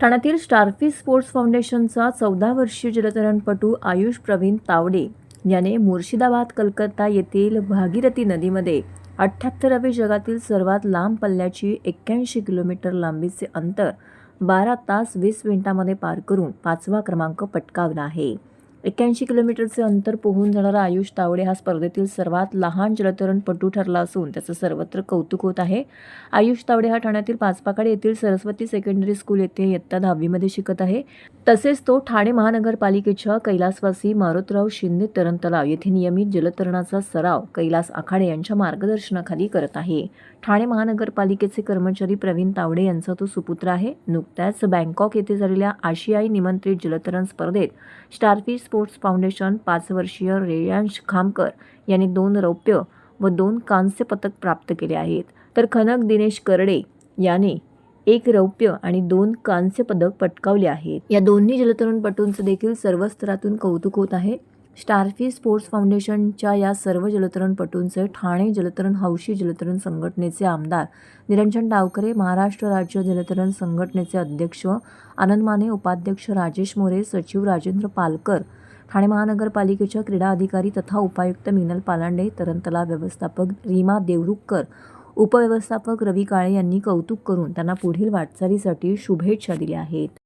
ठाण्यातील स्टारफी स्पोर्ट्स फाउंडेशनचा चौदा वर्षीय जलतरणपटू आयुष प्रवीण तावडे याने मुर्शिदाबाद कलकत्ता येथील भागीरथी नदीमध्ये अठ्ठ्याहत्तरावी जगातील सर्वात लांब पल्ल्याची एक्क्याऐंशी किलोमीटर लांबीचे अंतर बारा तास वीस मिनिटांमध्ये पार करून पाचवा क्रमांक पटकावला आहे. एक्क्याऐंशी किलोमीटरचे अंतर पोहून जाणारा आयुष तावडे हा स्पर्धेतील सर्वात लहान जलतरणपटू ठरला असून त्याचं सर्वत्र कौतुक होत आहे. आयुष तावडे हा ठाण्यातील पाचपाकाडे येथील सरस्वती सेकंडरी स्कूल येथे इयत्ता दहावीमध्ये शिकत आहे. तसेच तो ठाणे महानगरपालिकेच्या कैलासवासी मारुतराव शिंदे तरण तलाव येथे नियमित जलतरणाचा सराव कैलास आखाडे यांच्या मार्गदर्शनाखाली करत आहे. ठाणे महानगरपालिकेचे कर्मचारी प्रवीण तावडे यांचा तो सुपुत्र आहे. नुकत्याच बँकॉक येथे झालेल्या आशियाई निमंत्रित जलतरण स्पर्धेत स्टारफिश स्पोर्ट्स फाउंडेशन पाच वर्षीय रेयांश खामकर यांनी दोन रौप्य व दोन कांस्य पदक प्राप्त केले आहेत. तर खनक दिनेश करडे याने एक रौप्य आणि दोन कांस्य पदक पटकावले आहेत. या दोन्ही जलतरणपटूंचं देखील सर्व स्तरातून कौतुक होत आहे. स्टारफिश स्पोर्ट्स फाउंडेशनच्या या सर्व जलतरणपटूंचे ठाणे जलतरण हौशी जलतरण संघटनेचे आमदार निरंजन डावकरे महाराष्ट्र राज्य जलतरण संघटनेचे अध्यक्ष आनंद माने उपाध्यक्ष राजेश मोरे सचिव राजेंद्र पालकर ठाणे महानगरपालिकेच्या क्रीडा अधिकारी तथा उपायुक्त मिनल पालांडे तरण तलाव व्यवस्थापक रीमा देवरुखकर उपव्यवस्थापक रवी काळे यांनी कौतुक करून त्यांना पुढील वाटचालीसाठी शुभेच्छा दिल्या आहेत.